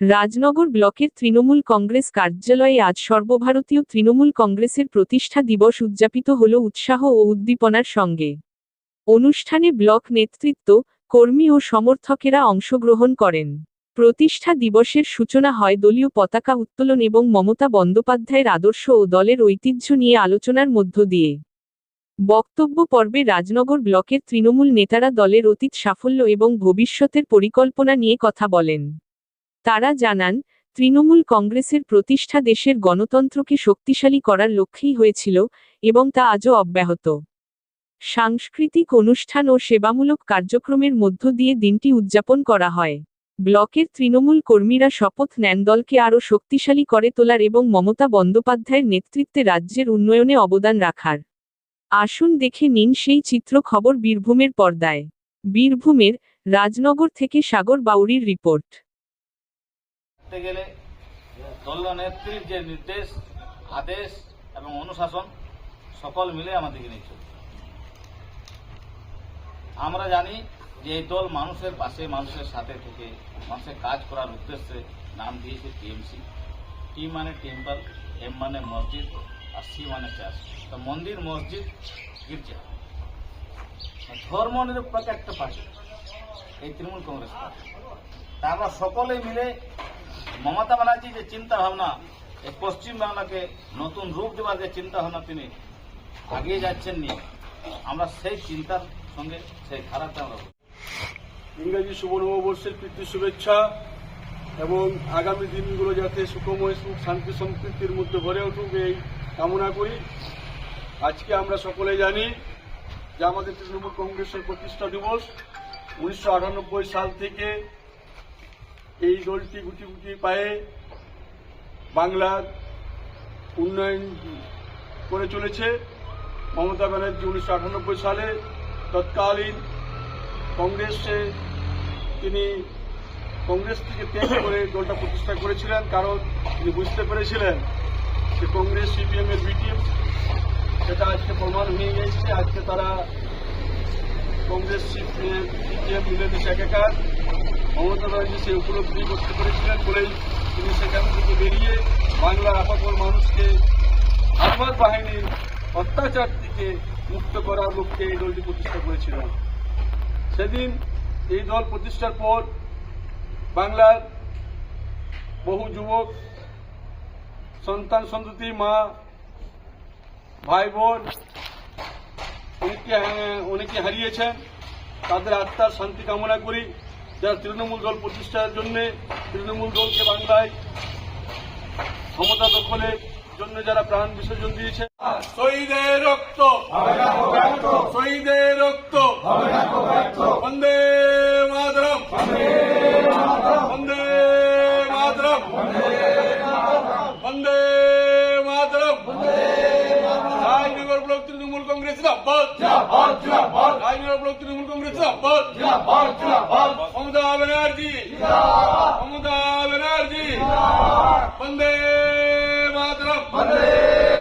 রাজনগর ব্লকের তৃণমূল কংগ্রেস কার্যালয়ে আজ সর্বভারতীয় তৃণমূল কংগ্রেসের প্রতিষ্ঠা দিবস উদযাপিত হল উৎসাহ ও উদ্দীপনার সঙ্গে। অনুষ্ঠানে ব্লক নেতৃত্ব, কর্মী ও সমর্থকেরা অংশগ্রহণ করেন। প্রতিষ্ঠা দিবসের সূচনা হয় দলীয় পতাকা উত্তোলন এবং মমতা বন্দ্যোপাধ্যায়ের আদর্শ ও দলের ঐতিহ্য নিয়ে আলোচনার মধ্য দিয়ে। বক্তব্য পর্বে রাজনগর ব্লকের তৃণমূল নেতারা দলের অতীত সাফল্য এবং ভবিষ্যতের পরিকল্পনা নিয়ে কথা বলেন। তারা জানান, তৃণমূল কংগ্রেসের প্রতিষ্ঠা দেশের গণতন্ত্রকে শক্তিশালী করার লক্ষ্যেই হয়েছিল এবং তা আজও অব্যাহত। সাংস্কৃতিক অনুষ্ঠান ও সেবামূলক কার্যক্রমের মধ্য দিয়ে দিনটি উদযাপন করা হয়। ব্লকের তৃণমূল কর্মীরা শপথ নেন, দলকে আরও শক্তিশালী করে তোলার এবং মমতা বন্দ্যোপাধ্যায়ের নেতৃত্বে রাজ্যের উন্নয়নে অবদান রাখার। আসুন দেখে নিন সেই চিত্র খবর বীরভূমের পর্দায়। বীরভূমের রাজনগর থেকে সাগর বাউরির রিপোর্ট। করতে গেলে দলনেত্রীর যে নির্দেশ, আদেশ এবং অনুশাসন সকল মিলে আমাদেরকে নিয়ে চলছে আমরা জানি যে এই দল মানুষের পাশে, মানুষের সাথে থেকে, মানুষের কাজ করার উদ্দেশ্যে নাম দিয়েছে টিএমসি। টি মানে টেম্পল এম মানে মসজিদ আর সি মানে চার্চ তো মন্দির, মসজিদ, গির্জা। ধর্ম নিরপেক্ষ একটা পার্টি, এই তৃণমূল কংগ্রেস পার্টি। তা আমরা সকলে মিলে মমতা ব্যানার্জি যে চিন্তা ভাবনা এই পশ্চিম বাংলাকে নতুন রূপ দেওয়ার যে চিন্তা ভাবনা তিনি আগিয়ে যাচ্ছেন নিয়ে আমরা সেই চিন্তার সঙ্গে, সেই ধারাতে আমরা। ইংরেজি শুভ নববর্ষের প্রীতি শুভেচ্ছা এবং আগামী দিনগুলো যাতে সুখময় সুখ, শান্তি সম্প্রীতির মধ্যে ভরে উঠুক, এই কামনা করি আজকে আমরা সকলে জানি যে আমাদের তৃণমূল কংগ্রেসের প্রতিষ্ঠা দিবস উনিশশো আটানব্বই সাল থেকে এই দলটি গুটি গুটি পায়ে বাংলার উন্নয়ন করে চলেছে। মমতা ব্যানার্জি উনিশশো আটানব্বই সালে তৎকালীন কংগ্রেসে তিনি কংগ্রেস থেকে ত্যাগ করে দলটা প্রতিষ্ঠা করেছিলেন। কারণ তিনি বুঝতে পেরেছিলেন যে কংগ্রেস সিপিএম এর বিটিএম সেটা আজকে প্রমাণ হয়ে গেছে আজকে তারা কংগ্রেস সিপিএম মিলে দেশে একাকার ব্যানার্জি সে উপলব্ধি করতে পেরেছিলেন বলেই তিনি সেখান থেকে বেরিয়ে বাংলার আপাতর মানুষকে আফগান বাহিনীর অত্যাচার থেকে মুক্ত করার লক্ষ্যে এই দলটি প্রতিষ্ঠা করেছিলেন সেদিন এই দল প্রতিষ্ঠার পর বাংলার বহু যুবক, সন্তান সন্ততি, মা ভাই বোন অনেকে অনেকে হারিয়েছেন। তাদের আত্মার শান্তি কামনা করি। যারা তৃণমূল দল প্রতিষ্ঠার জন্য, তৃণমূল দলকে বাংলায় ক্ষমতা দখলের জন্য যারা প্রাণ বিসর্জন দিয়েছে। রক্ত। শহীদের রক্ত। বন্দে মাতরম। বন্দে বন্দে জিন্দাবাদ জিন্দাবাদ জিন্দাবাদ রাজনগর ব্লক তৃণমূল কংগ্রেস জিন্দাবাদ জিন্দাবাদ জিন্দাবাদ মমতা ব্যানার্জি জিন্দাবাদ মমতা ব্যানার্জি জিন্দাবাদ বন্দে মাতরম বন্দে